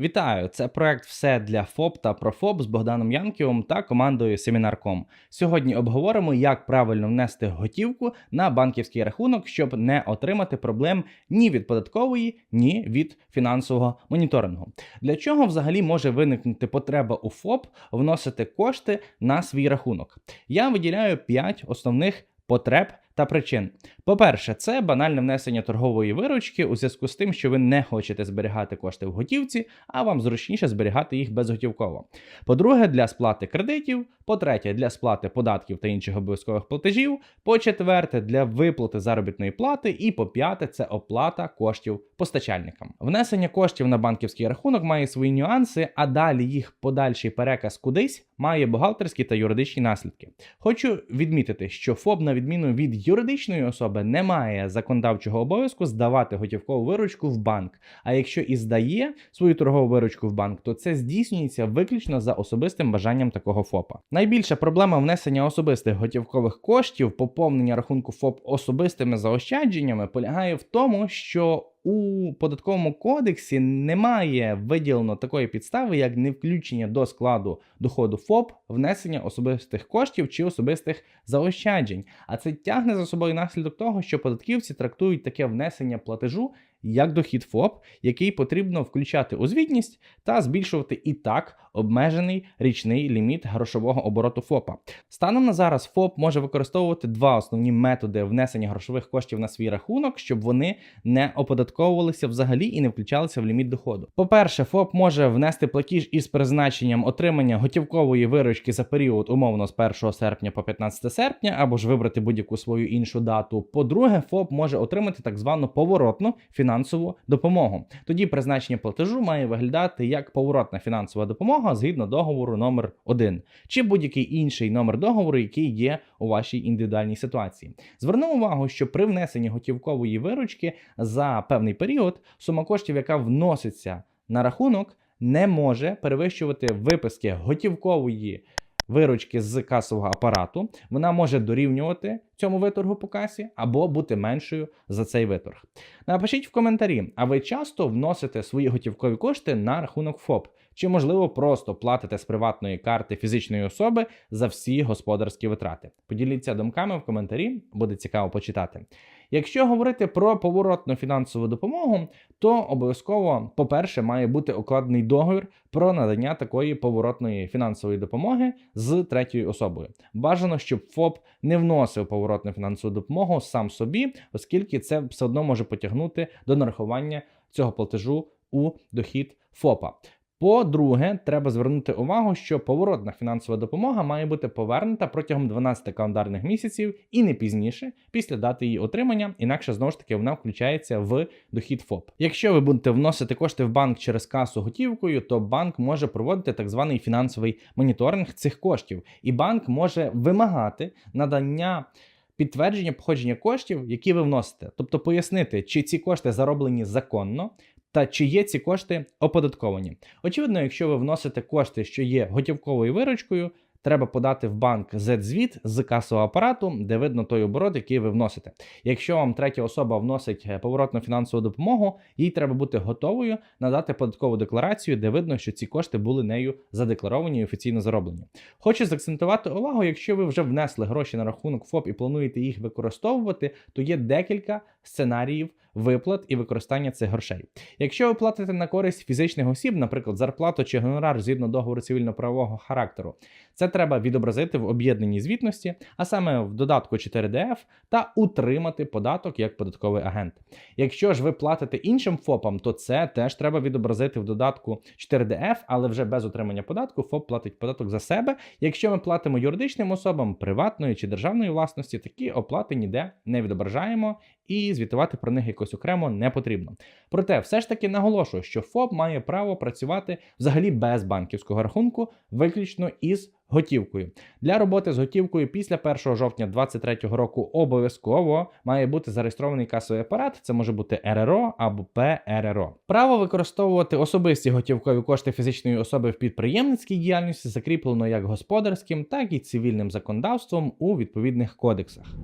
Вітаю! Це проект Все для ФОП та Профоп з Богданом Янківим та командою Семінар.ком. Сьогодні обговоримо, як правильно внести готівку на банківський рахунок, щоб не отримати проблем ні від податкової, ні від фінансового моніторингу. Для чого взагалі може виникнути потреба у ФОП вносити кошти на свій рахунок? Я виділяю 5 основних потреб та причин. По-перше, це банальне внесення торгової виручки у зв'язку з тим, що ви не хочете зберігати кошти в готівці, а вам зручніше зберігати їх безготівково. По-друге, для сплати кредитів. По-третє, для сплати податків та інших обов'язкових платежів. По-четверте, для виплати заробітної плати. І по-п'яте, це оплата коштів постачальникам. Внесення коштів на банківський рахунок має свої нюанси, а далі їх подальший переказ кудись має бухгалтерські та юридичні наслідки. Хочу відмітити, що ФОБ, на відміну від юридичної особи, не має законодавчого обов'язку здавати готівкову виручку в банк. А якщо і здає свою торгову виручку в банк, то це здійснюється виключно за особистим бажанням такого ФОПа. Найбільша проблема внесення особистих готівкових коштів, поповнення рахунку ФОП особистими заощадженнями полягає в тому, що у податковому кодексі немає виділено такої підстави, як не включення до складу доходу ФОП, внесення особистих коштів чи особистих заощаджень. А це тягне за собою наслідок того, що податківці трактують таке внесення платежу як дохід ФОП, який потрібно включати у звітність та збільшувати і так обмежений річний ліміт грошового обороту ФОПа. Станом на зараз ФОП може використовувати два основні методи внесення грошових коштів на свій рахунок, щоб вони не оподатковувалися взагалі і не включалися в ліміт доходу. По-перше, ФОП може внести платіж із призначенням отримання готівкової виручки за період умовно з 1 серпня по 15 серпня, або ж вибрати будь-яку свою іншу дату. По-друге, ФОП може отримати так звану поворотну фінансову допомогу. Тоді призначення платежу має виглядати як поворотна фінансова допомога згідно договору номер 1 чи будь-який інший номер договору, який є у вашій індивідуальній ситуації. Звернув увагу, що при внесенні готівкової виручки за певний період сума коштів, яка вноситься на рахунок, не може перевищувати виписки готівкової виручки з касового апарату, вона може дорівнювати цьому виторгу по касі або бути меншою за цей виторг. Напишіть в коментарі, а ви часто вносите свої готівкові кошти на рахунок ФОП? Чи, можливо, просто платите з приватної карти фізичної особи за всі господарські витрати? Поділіться думками в коментарі, буде цікаво почитати. Якщо говорити про поворотну фінансову допомогу, то обов'язково, по-перше, має бути укладений договір про надання такої поворотної фінансової допомоги з третьою особою. Бажано, щоб ФОП не вносив поворотну фінансову допомогу сам собі, оскільки це все одно може потягнути до нарахування цього платежу у дохід ФОПа. По-друге, треба звернути увагу, що поворотна фінансова допомога має бути повернута протягом 12 календарних місяців і не пізніше після дати її отримання, інакше знову ж таки вона включається в дохід ФОП. Якщо ви будете вносити кошти в банк через касу готівкою, то банк може проводити так званий фінансовий моніторинг цих коштів, і банк може вимагати надання. Підтвердження походження коштів, які ви вносите, тобто пояснити, чи ці кошти зароблені законно, та чи є ці кошти оподатковані. Очевидно, якщо ви вносите кошти, що є готівковою виручкою, треба подати в банк Z-звіт з касового апарату, де видно той оборот, який ви вносите. Якщо вам третя особа вносить е, поворотну фінансову допомогу, їй треба бути готовою надати податкову декларацію, де видно, що ці кошти були нею задекларовані і офіційно зароблені. Хочу заакцентувати увагу, якщо ви вже внесли гроші на рахунок ФОП і плануєте їх використовувати, то є декілька сценаріїв виплат і використання цих грошей. Якщо ви платите на користь фізичних осіб, наприклад, зарплату чи гонорар згідно договору цивільно-правового характеру, це треба відобразити в об'єднаній звітності, а саме в додатку 4DF, та утримати податок як податковий агент. Якщо ж ви платите іншим ФОПам, то це теж треба відобразити в додатку 4DF, але вже без отримання податку ФОП платить податок за себе. Якщо ми платимо юридичним особам приватної чи державної власності, такі оплати ніде не відображаємо і звітувати про них якось окремо не потрібно. Проте, все ж таки наголошую, що ФОП має право працювати взагалі без банківського рахунку, виключно із готівкою. Для роботи з готівкою після 1 жовтня 2023 року обов'язково має бути зареєстрований касовий апарат. Це може бути РРО або ПРРО. Право використовувати особисті готівкові кошти фізичної особи в підприємницькій діяльності закріплено як господарським, так і цивільним законодавством у відповідних кодексах.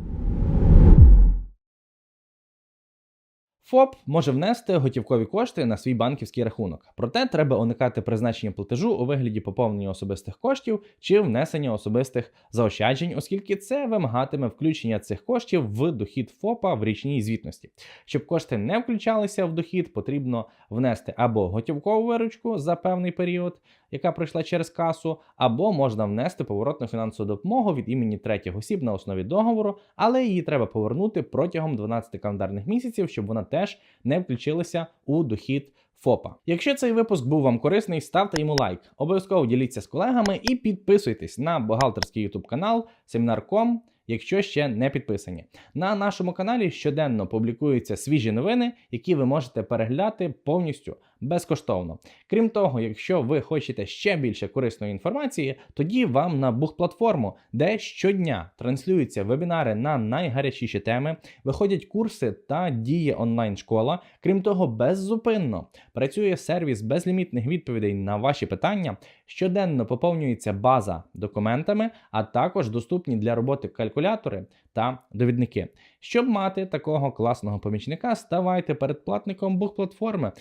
ФОП може внести готівкові кошти на свій банківський рахунок. Проте треба уникати призначення платежу у вигляді поповнення особистих коштів чи внесення особистих заощаджень, оскільки це вимагатиме включення цих коштів в дохід ФОПа в річній звітності. Щоб кошти не включалися в дохід, потрібно внести або готівкову виручку за певний період, яка пройшла через касу, або можна внести поворотну фінансову допомогу від імені третіх осіб на основі договору, але її треба повернути протягом 12 календарних місяців, щоб вона теж не включилася у дохід. ФОПа. Якщо цей випуск був вам корисний, ставте йому лайк. Обов'язково діліться з колегами і підписуйтесь на бухгалтерський YouTube канал Семінар.com, якщо ще не підписані. На нашому каналі щоденно публікуються свіжі новини, які ви можете переглядати повністю безкоштовно. Крім того, якщо ви хочете ще більше корисної інформації, тоді вам на Бух-платформу, де щодня транслюються вебінари на найгарячіші теми, виходять курси та діє онлайн-школа. Крім того, беззупинно працює сервіс безлімітних відповідей на ваші питання. Щоденно поповнюється база документами, а також доступні для роботи калькулятори та довідники. Щоб мати такого класного помічника, ставайте передплатником Бух-платформи.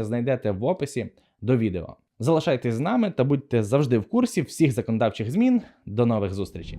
Посилання знайдете в описі до відео. Залишайтесь з нами та будьте завжди в курсі всіх законодавчих змін. До нових зустрічей!